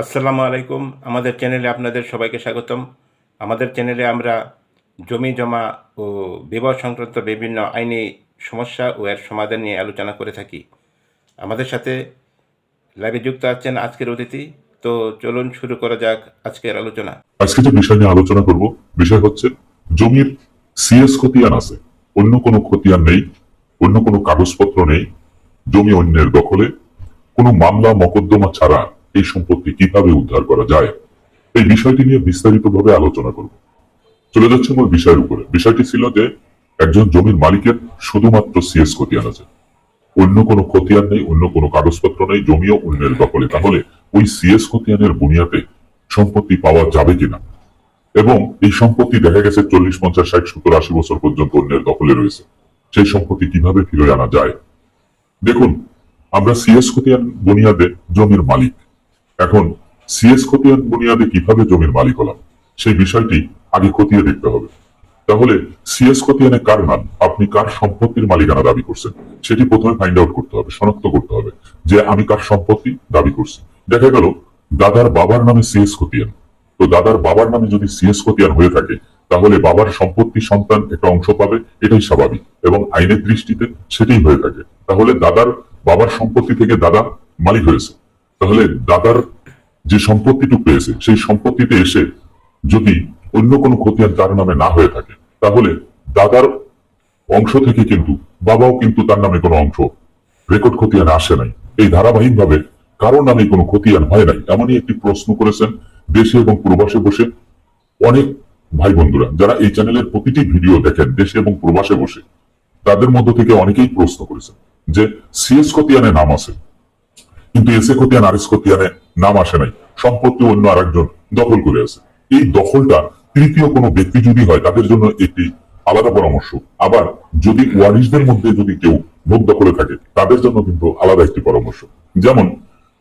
আসসালামু আলাইকুম। আমাদের চ্যানেলে আপনাদের সবাইকে স্বাগতম। আমাদের চ্যানেলে আমরা জমি জমা ও বিবাহ সংক্রান্ত বিভিন্ন আইনি সমস্যা ও এর সমাধান নিয়ে আলোচনা করে থাকি। আমাদের সাথে লাইভে যুক্ত আছেন আজকের অতিথি। তো চলুন শুরু করা যাক আজকের আলোচনা। আজকে যে বিষয় নিয়ে আলোচনা করব, বিষয় হচ্ছে জমির সিএস খতিয়ান আছে, অন্য কোনো খতিয়ান নেই, অন্য কোনো কাগজপত্র নেই, জমি অন্যের দখলে, কোনো মামলা, মকদ্দমা ছাড়া এই সম্পত্তি কীভাবে উদ্ধার করা যায়, এই বিষয়টি নিয়ে বিস্তারিতভাবে আলোচনা করব। চলে যাচ্ছে মূল বিষয়ের উপরে। বিষয়টি ছিল যে, একজন জমির মালিকের শুধুমাত্র সিএস খতিয়ান আছে। অন্য কোনো খতিয়ান নেই, অন্য কোনো কাগজপত্র নেই, জমিও অন্যের দখলে। তাহলে ওই সিএস খতিয়ানের বুনিয়াদে সম্পত্তি পাওয়া যাবে কিনা? এবং এই সম্পত্তি দেখা গেছে চল্লিশ, পঞ্চাশ, ষাট, সত্তর, আশি বছর পর্যন্ত অন্যের দখলে রয়েছে। সেই সম্পত্তি কীভাবে ফিরে আনা যায়? দেখুন, আমরা সিএস খতিয়ান বুনিয়াদে জমির মালিক। এখন সিএস খতিয়ান বুনিয়াদে কীভাবে জমির মালিক হলাম, সেই বিষয়টি আগে খতিয়ে দেখতে হবে। তাহলে সিএস খতিয়ানে কার নাম আপনি কার সম্পত্তির মালিকানা দাবি করছেন, সেটি প্রথমে ফাইন্ড আউট করতে হবে, শনাক্ত করতে হবে যে আমি কার সম্পত্তি দাবি করছি। দেখা গেল, দাদার বাবার নামে সিএস খতিয়ান। তো দাদার বাবার নামে যদি সিএস খতিয়ান হয়ে থাকে, তাহলে বাবার সম্পত্তি সন্তান একটা অংশ পাবে, এটাই স্বাভাবিক, এবং আইনের দৃষ্টিতে সেটাই হয়ে থাকে। তাহলে দাদার বাবার সম্পত্তি থেকে দাদা মালিক হয়েছে। তাহলে দাদার যে সম্পত্তিটুকু পেয়েছে, সেই সম্পত্তিতে এসে যদি অন্য কোনো খতিয়ান তার নামে না হয়ে থাকে, তাহলে দাদার অংশ থেকে কিন্তু বাবাও কিন্তু তার নামে কোনো অংশ রেকর্ড খতিয়ান আসে নাই। এই ধারাবাহিক ভাবে কারও নামে কোনো খতিয়ান হয় নাই, এমনই একটি প্রশ্ন করেছেন দেশে এবং প্রবাসে বসে অনেক ভাই বন্ধুরা যারা এই চ্যানেলের প্রতিটি ভিডিও দেখেন দেশে এবং প্রবাসে বসে, তাদের মধ্য থেকে অনেকেই প্রশ্ন করেছেন যে সিএস খতিয়ানে নাম আছে। কিন্তু এসে খতিয়ান আর এস খতিয়ানে নাম আসে নাই। সম্পত্তি অন্য আরেকজন দখল করে আছে। এই দখলটা তৃতীয় কোনো ব্যক্তি যদি হয়, তাদের জন্য একটি আলাদা পরামর্শ। আবার যদি ওয়ারিশদের মধ্যে যদি কেউ ভোগ দখলে থাকে, তাদের জন্য কিন্তু আলাদা একটি পরামর্শ। যেমন,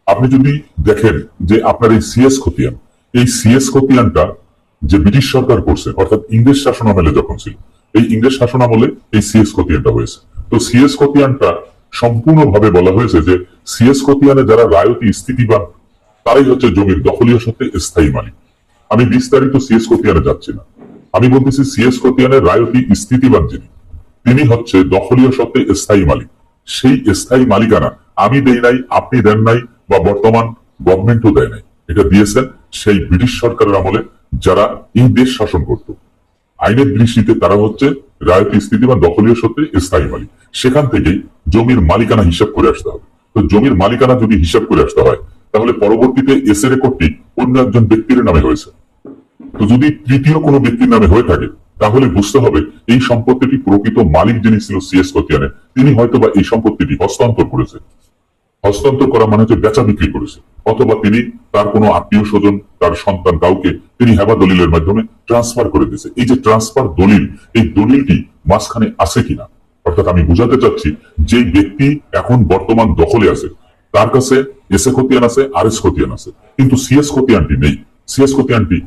আপনি যদি দেখেন যে আপনার এই সিএস খতিয়ান, এই সিএস খতিয়ানটা যে ব্রিটিশ সরকার করছে, অর্থাৎ ইংরেজ শাসন আমলে যখন ছিল, এই ইংরেজ শাসন আমলে এই সিএস খতিয়ানটা হয়েছে। তো সিএস খতিয়ানটা সম্পূর্ণভাবে বলা হয়েছে যে সিএস খতিয়ানে যারা রায়তি, স্থিতিবান, তারাই হচ্ছে জমির দখলীয় সত্ত্বে স্থায়ী মালিক। আমি বিস্তারিত সিএস খতিয়ানে যাচ্ছি না। আমি বলতেছি সিএস খতিয়ানের রায়তি, স্থিতিবান যিনি, তিনি হচ্ছে দখলীয় সত্ত্বে স্থায়ী মালিক। সেই স্থায়ী মালিকানা আমি দেই নাই, আপনি দেন নাই বা বর্তমান গভর্নমেন্টও দেয় নাই। এটা দিয়েছেন সেই ব্রিটিশ সরকারের আমলে যারা এই দেশ শাসন করত। আইনের দৃষ্টিতে তারা হচ্ছে রায়তি স্থিতিবান দখলীয় সত্যি স্থায়ী মালিক। সেখান থেকেই জমির মালিকানা হিসাব করে আসতে হবে। তো জমির মালিকানা যদি হিসাব করে আসতে হয়, তাহলে পরবর্তীতে এসে রেকর্ডটি অন্য একজন ব্যক্তির নামে হয়েছে। তো যদি তৃতীয় কোনো ব্যক্তির নামে হয়ে থাকে, তাহলে বুঝতে হবে এই সম্পত্তিটি প্রকৃত মালিক যিনি ছিল সিএস কতিয়ানে তিনি হয়তো বা এই সম্পত্তিটি হস্তান্তর করেছে হস্তান্তর করা মানে হচ্ছে বেচা বিক্রি করেছে। অথবা তিনি তার কোনো আত্মীয় স্বজন, তার সন্তান কাউকে তিনি হেবা দলিলের মাধ্যমে ট্রান্সফার করে দিয়েছে। এই যে ট্রান্সফার দলিল, এই দলিলটি মাঝখানে আছে কিনা? অর্থাৎ আমি বুঝাতে চাচ্ছি যে ব্যক্তি এখন বর্তমান দখলে আছে, তার কাছে এস এ খতিয়ান আছে, আর এস খতিয়ান আছে। কিন্তু সিএস খতিয়ানটি নেই। সিএস খতিয়ানটি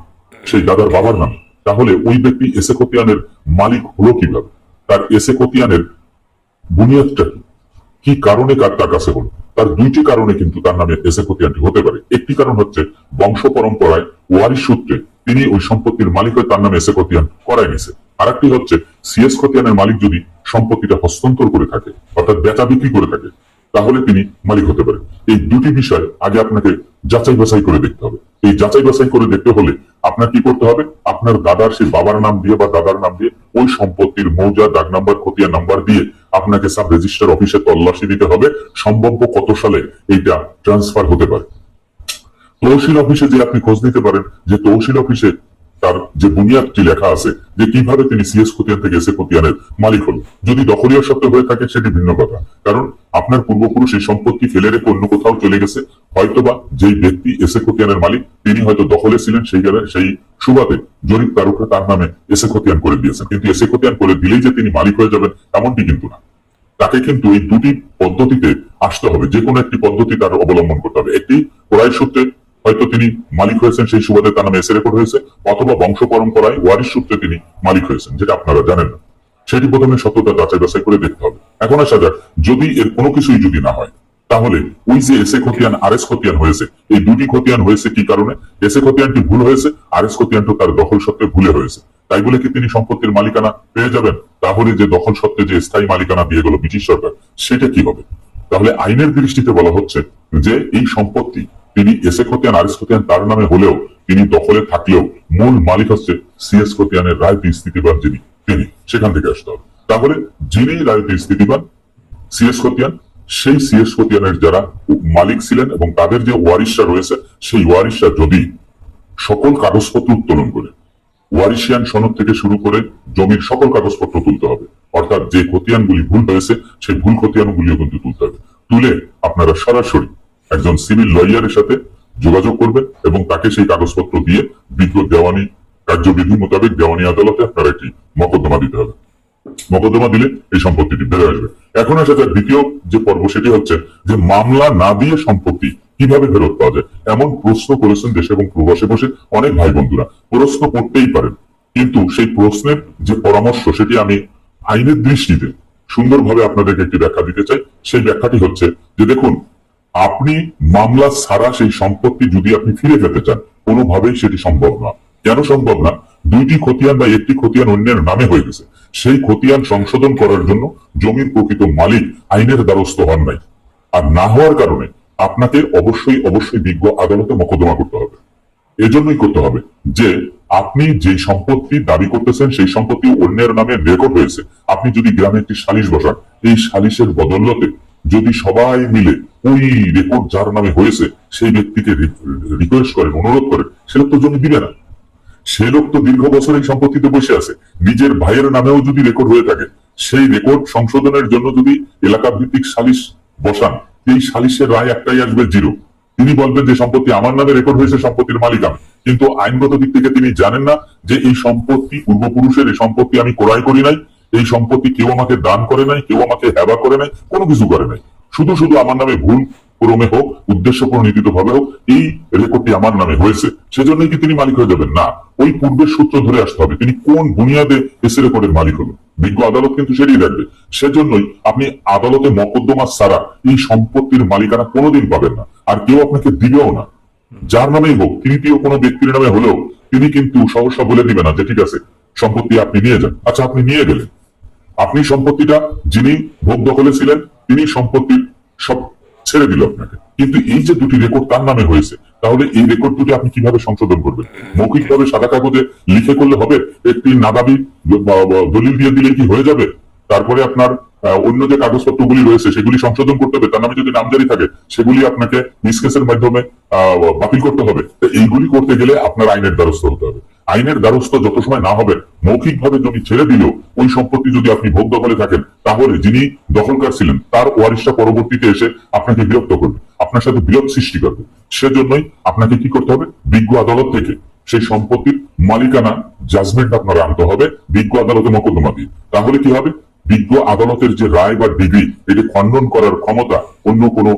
সেই দাদার বাবার নামে। তাহলে ওই ব্যক্তি এস এ খতিয়ানের মালিক হলো কীভাবে? তার এস এ খতিয়ানের বুনিয়াদটা কি? কি কারণে কার তার কাছে হলো তার দুইটি কারণে কিন্তু তার নামে এসে খতিয়ানটি হতে পারে। একটি কারণ হচ্ছে বংশ পরম্পরায় ওয়ারিশ সূত্রে তিনি ওই সম্পত্তির মালিক হয়ে তার নামে এসে খতিয়ান করায় নিছে আর একটি হচ্ছে সিএস খতিয়ানের মালিক যদি সম্পত্তিটা হস্তান্তর করে থাকে, অর্থাৎ বেচা বিক্রি করে থাকে তাহলে তিনি মালিক হতে পারেন। এই দুটি বিষয় আগে আপনাকে যাচাই বাছাই করে দেখতে হবে। এই যাচাই বাছাই করে দেখতে হলে আপনার কি করতে হবে? আপনার দাদার সেই বাবার নাম দিয়ে বা দাদার নাম দিয়ে ওই সম্পত্তির মৌজা, দাগ নাম্বার খতিয়া নাম্বার দিয়ে আপনাকে সাব রেজিস্টার অফিসে তল্লাশি দিতে হবে। সম্ভাব্য কত সালে এইটা ট্রান্সফার হতে পারে? তহসিল অফিসে যে আপনি খোঁজ নিতে পারেন, যে তহসিল অফিসে তার যে বুনিয়াদটি লেখা আছে যে কীভাবে তিনি সিএস খতিয়ান থেকে এসে খতিয়ানের মালিক হল যদি দখলীয় সত্ত্বে হয়ে থাকে সেটি ভিন্ন কথা। কারণ আপনার পূর্বপুরুষ এই সম্পত্তি ফেলে রেখে অন্য কোথাও চলে গেছে, হয়তোবা যেই ব্যক্তি এসে খতিয়ানের মালিক, তিনি হয়তো দখলে ছিলেন সেই সেই সুবাদে জরিপ তারকা তার নামে এসে খতিয়ান করে দিয়েছেন। কিন্তু এসে খতিয়ান করে দিলেই যে তিনি মালিক হয়ে যাবেন, এমনটি কিন্তু না। তাকে কিন্তু এই দুটি পদ্ধতিতে আসতে হবে। যে কোনো একটি পদ্ধতি তার অবলম্বন করতে হবে। একটি কোরআই সূত্রে হয়তো তিনি মালিক হয়েছেন, সেই সুবাদে তার নামে এসে রেকর্ড হয়েছে, অথবা বংশ পরম্পরায় ওয়ারিশ সূত্রে তিনি মালিক হয়েছেন, যেটা আপনারা জানেন না। সেটি প্রথমে সত্যতা যাচাই বাছাই করে দেখতে হবে। এখন আসা যাক, যদি এর কোনো কিছুই যদি না হয়, তাহলে ওই যে এসে খতিয়ান আর এস খতিয়ান হয়েছে, এই দুটি খতিয়ান হয়েছে কি কারণে? এসে খতিয়ানটি ভুল হয়েছে আর এস খতিয়ানটি তার দখল সত্ত্বে ভুলে হয়েছে তাই বলে কি তিনি সম্পত্তির মালিকানা পেয়ে যাবেন? তাহলে যে দখল সত্ত্বে যে স্থায়ী মালিকানা দিয়ে গেল ব্রিটিশ সরকার, সেটা কি হবে? তাহলে আইনের দৃষ্টিতে বলা হচ্ছে যে এই সম্পত্তি তিনি এসে খতিয়ান, আর এস খতিয়ান তার নামে হলেও তিনি দখলে থাকলেও মূল মালিক হচ্ছে সিএস খতিয়ানের রায়তি স্থিতিবান যিনি তিনি। সেখান থেকে আসতে হবে। তাহলে যিনি রায়তি স্থিতিবান সিএস খতিয়ান, সেই সিএস খতিয়ানের যারা মালিক ছিলেন এবং তাদের যে ওয়ারিশরা রয়েছে, সেই ওয়ারিশরা যদি সকল কাগজপত্র উত্তোলন করে ওয়ারিশিয়ান সনদ থেকে শুরু করে জমির সকল কাগজপত্র তুলতে হবে। অর্থাৎ যে খতিয়ানগুলি ভুল হয়েছে, সেই ভুল খতিয়ানগুলিও কিন্তু তুলতে হবে। তুলে আপনারা সরাসরি একজন সিভিল লয়ারের সাথে যোগাযোগ করবেন এবং তাকে সেই কাগজপত্র দিয়ে বিজ্ঞ দেওয়ানি, কার্যবিধি মোতাবেক দেওয়ানি আদালতে আপনারা একটি মকদ্দমা দিতে হবে। মকদ্দমা দিলে এই সম্পত্তিটি বেড়ে আসবে। এখন আসা যাক দ্বিতীয় যে পর্ব, সেটি হচ্ছে যে মামলা না দিয়ে সম্পত্তি কীভাবে ফেরত পাওয়া যায়? এমন প্রশ্ন করেছেন দেশে এবং প্রবাসে বসে অনেক ভাই বন্ধুরা প্রশ্ন করতেই পারেন। কিন্তু সেই প্রশ্নের যে পরামর্শ, সেটি আমি আইনের দৃষ্টিতে সুন্দরভাবে আপনাদেরকে একটি ব্যাখ্যা দিতে চাই। সেই ব্যাখ্যাটি হচ্ছে যে দেখুন, আপনি মামলা ছাড়া সেই সম্পত্তি যদি আপনি ফিরে পেতে চান, কোনোভাবেই সেটি সম্ভব না। কেন সম্ভব না? দুইটি খতিয়ান বা একটি খতিয়ান অন্যের নামে হয়ে গেছে। সেই খতিয়ান সংশোধন করার জন্য জমির প্রকৃত মালিক আইনের দ্বারস্থ হন নাই। আর না হওয়ার কারণে আপনাকে অবশ্যই অবশ্যই বিজ্ঞ আদালতে মোকদ্দমা করতে হবে। এজন্যই করতে হবে যে, আপনি যে সম্পত্তি দাবি করতেছেন, সেই সম্পত্তি অন্যের নামে রেকর্ড হয়েছে। আপনি যদি গ্রামে একটি সালিশ বসান, এই সালিশের বদলতে যদি সবাই মিলে ওই রেকর্ড যার নামে হয়েছে, সেই ব্যক্তিকে রিকোয়েস্ট করেন, অনুরোধ করেন, সে লোক তো জমি দিবে না। সে লোক তো দীর্ঘ বছর এই সম্পত্তিতে বসে আছে। নিজের ভাইয়ের নামেও যদি রেকর্ড হয়ে থাকে, সেই রেকর্ড সংশোধনের জন্য যদি এলাকা ভিত্তিক সালিশ বসান এই সালিশের রায় একটাই আসবে জিরো। তিনি বলবেন যে সম্পত্তি আমার নামে রেকর্ড হয়েছে, সম্পত্তির মালিক আমি। কিন্তু আইনগত দিক থেকে তিনি জানেন না যে এই সম্পত্তি পূর্বপুরুষের, এই সম্পত্তি আমি ক্রয় করি নাই, এই সম্পত্তি কেউ আমাকে দান করে নাই, কেউ আমাকে হেবা করে নাই, কোনো কিছু করে নাই। শুধু শুধু আমার নামে ভুল ক্রমে হোক উদ্দেশ্য প্রণীতিত ভাবে হোক, এই রেকর্ডটি আমার নামে হয়েছে। সেজন্যই কি তিনি মালিক হয়ে যাবেন? না। ওই পূর্বের সূত্র ধরে আসতে হবে। তিনি কোন বুনিয়াদে এসে রেকর্ডের মালিক হলো বিজ্ঞ আদালত কিন্তু সেটাই রাখবে সেজন্যই আপনি আদালতে মকদ্দমা ছাড়া এই সম্পত্তির মালিকানা কোনোদিন পাবেন না। আর কেউ আপনাকে দিবেও না। যার নামেই হোক তৃতীয় কোনো ব্যক্তির নামে হলেও তিনি কিন্তু সহসা বলে দিবে না যে, ঠিক আছে, সম্পত্তি আপনি নিয়ে যান। আচ্ছা আপনি নিয়ে গেলেন। আপনি সম্পত্তিটা যিনি ভোগ দখলে ছিলেন, তিনি সম্পত্তির সব ছেড়ে দিল আপনাকে। কিন্তু এই যে দুটি রেকর্ড তার নামে হয়েছে, তাহলে এই রেকর্ড দুটি আপনি কীভাবে সংশোধন করবেন? মৌখিকভাবে সাদা কাগজে লিখে করলে হবে? একটি নাদাবি দলিল দিয়ে দিলে কি হয়ে যাবে? তারপরে আপনার অন্য যে কাগজপত্রগুলি রয়েছে, সেগুলি সংশোধন করতে হবে। তার নামে যদি নামজারি থাকে, সেগুলি আপনাকে মিসকেসের মাধ্যমে বাতিল করতে হবে। তো এইগুলি করতে গেলে আপনার আইনের দ্বারস্থ হতে হবে। আইনের দ্বারস্থ যত সময় না হবে মৌখিকভাবে জমি ছেড়ে দিলেও ওই সম্পত্তি যদি আপনি ভোগ দখলে থাকেন, তাহলে যিনি দখলকার ছিলেন, তার ওয়ারিশটা পরবর্তীতে এসে আপনাকে বিরক্ত করবে, আপনার সাথে বিরোধ সৃষ্টি করবে। সেজন্যই আপনাকে কি করতে হবে? বিজ্ঞ আদালত থেকে সেই সম্পত্তির মালিকানা জাজমেন্ট আপনার আনতে হবে, বিজ্ঞ আদালতে মকদ্দমা দিয়ে। তাহলে কি হবে? বিজ্ঞ আদালতের যে রায় বা ডিগ্রি, এটি খণ্ডন করার ক্ষমতা অন্য কোনো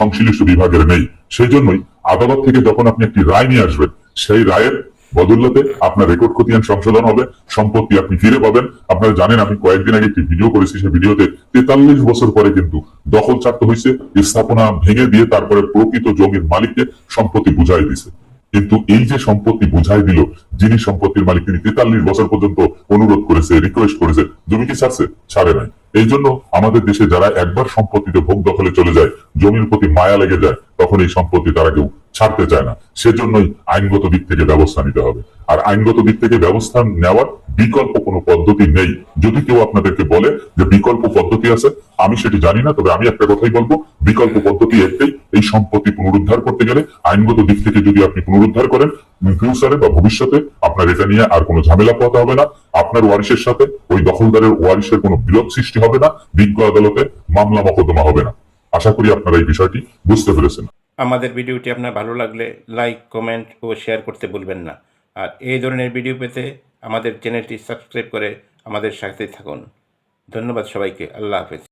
সংশ্লিষ্ট বিভাগের নেই। সেই জন্যই আদালত থেকে যখন আপনি একটি রায় নিয়ে আসবেন, সেই রায়ের বদলতে আপনার রেকর্ড খতিয়ান সংশোধন হবে, সম্পত্তি আপনি ফিরে পাবেন। আপনারা জানেন, আমি কয়েকদিন আগে একটি ভিডিও করেছি, সেই ভিডিওতে তেতাল্লিশ বছর পরে কিন্তু দখল চাপ্ত হয়েছে স্থাপনা ভেঙে দিয়ে তারপরে প্রকৃত জমির মালিককে সম্পত্তি বুঝাই দিছে। কিন্তু এই যে সম্পত্তি বুঝাই দিল যিনি সম্পত্তির মালিক, তিনি তেতাল্লিশ বছর পর্যন্ত অনুরোধ করেছে রিকোয়েস্ট করেছে, জমি কি ছাড়ছে? ছাড়ে নাই। এই জন্য আমাদের দেশে যারা একবার সম্পত্তিতে ভোগ দখলে চলে যায়, জমির প্রতি মায়া লেগে যায়, তখন এই সম্পত্তি তারা কেউ ছাড়তে চায় না। সেজন্যই আইনগত দিক থেকে ব্যবস্থা নিতে হবে। আর আইনগত দিক থেকে ব্যবস্থা নেওয়ার বিকল্প কোনো পদ্ধতি নেই। যদি কেউ আপনাদেরকে বলে যে বিকল্প পদ্ধতি আছে, আমি সেটি জানি না, তবে আমি একটা কথাই বলব, বিকল্প পদ্ধতি একটাই, এই সম্পত্তি পুনরুদ্ধার করতে গেলে আইনগত দিক থেকে যদি আপনি পুনরুদ্ধার করেন ফিউচারে বা ভবিষ্যতে আপনার এটা নিয়ে আর কোনো ঝামেলা পোহাতে হবে না। আপনার ওয়ারিশের সাথে, ওই দখলদারের ওয়ারিশের কোনো বিরোধ সৃষ্টি হবে না, বিজ্ঞ আদালতে মামলা মকদ্দমা হবে না। আশা করি আপনারা এই বিষয়টি বুঝতে পেরেছেন। আমাদের ভিডিওটি আপনার ভালো লাগলে লাইক, কমেন্ট ও শেয়ার করতে ভুলবেন না। আর এই ধরনের ভিডিও পেতে আমাদের চ্যানেলটি সাবস্ক্রাইব করে আমাদের সাথে থাকুন। ধন্যবাদ সবাইকে। আল্লাহ হাফেজ।